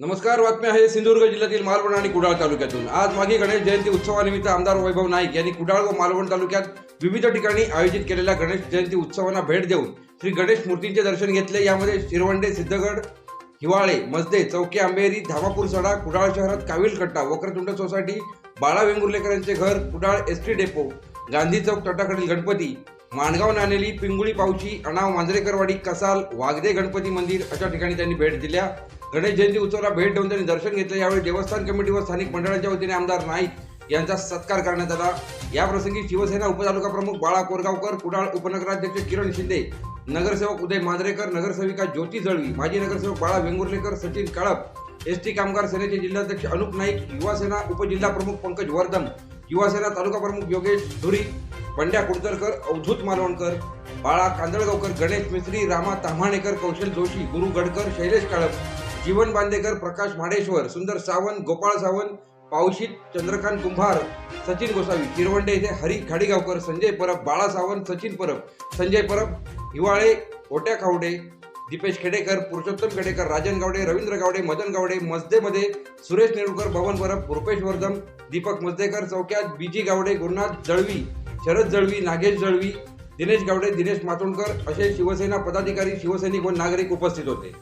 नमस्कार बातम्या आहे सिंधुदुर्ग जिल्ह्यातील मालवण आणि कुडाळ तालुक्यातून. आज मागे गणेश जयंती उत्सवानिमित्त आमदार वैभव नाईक यांनी कुडाळ व मालवण तालुक्यात विविध ठिकाणी आयोजित केलेल्या गणेश जयंती उत्सवांना भेट देऊन श्री गणेश मूर्तींचे दर्शन घेतले. यामध्ये शिरवंडे सिद्धगड हिवाळे मजदे चौके आंबेरी धामापूर सडा कुडाळ शहरात काविल कट्टा वक्रतुंड सोसायटी बाळा वेंगुर्लेकर यांचे घर Kudal S T depot Gandhi Chowk तटाकडील Ganpati Mangaon Naneli Pinguli पावची Anav मांजरेकरवाडी Kasal Wagde Ganpati मंदिर अशा ठिकाणी त्यांनी भेट दिल्या. गणेश जयंती उत्सवाला भेट देऊन त्यांनी दर्शन घेतलं. यावेळी देवस्थान कमिटी व स्थानिक मंडळाच्या वतीने आमदार नाईक यांचा सत्कार करण्यात आला. याप्रसंगी शिवसेना उपतालुका प्रमुख बाळा कोरगावकर कुडाळ उपनगराध्यक्ष किरण शिंदे नगरसेवक उदय मांजरेकर नगरसेविका ज्योती जळवी माजी नगरसेवक बाळा वेंगुर्लेकर सचिन काळप एस टी कामगार सेनेचे जिल्हाध्यक्ष अनुप नाईक युवासेना उपजिल्हा प्रमुख पंकज वर्धन युवासेना तालुका प्रमुख योगेश धुरी पंड्या कुडतरकर अवधूत मालवणकर बाळा कांदळगावकर गणेश मिस्त्री रामा ताम्हाणेकर कौशल जोशी गुरु गडकर शैलेश काळप जीवन बांदेकर प्रकाश माडेश्वर सुंदर सावंत गोपाळ सावंत पावशीत चंद्रकांत कुंभार सचिन गोसावी चिरवंडे येथे हरी खाडीगावकर संजय परब बाळा सावंत सचिन परब संजय परब हिवाळे ओट्या खावडे दीपेश खेडेकर पुरुषोत्तम खेडेकर राजन गावडे रवींद्र गावडे मदन गावडे मजदेमध्ये सुरेश नेरुरकर भवन परब रुपेश वर्धम दीपक मजदेकर चौक्यात बीजी गावडे गुरुनाथ जळवी शरद जळवी नागेश जळवी दिनेश गावडे दिनेश मातोंडकर असे शिवसेना पदाधिकारी शिवसैनिक व नागरिक उपस्थित होते.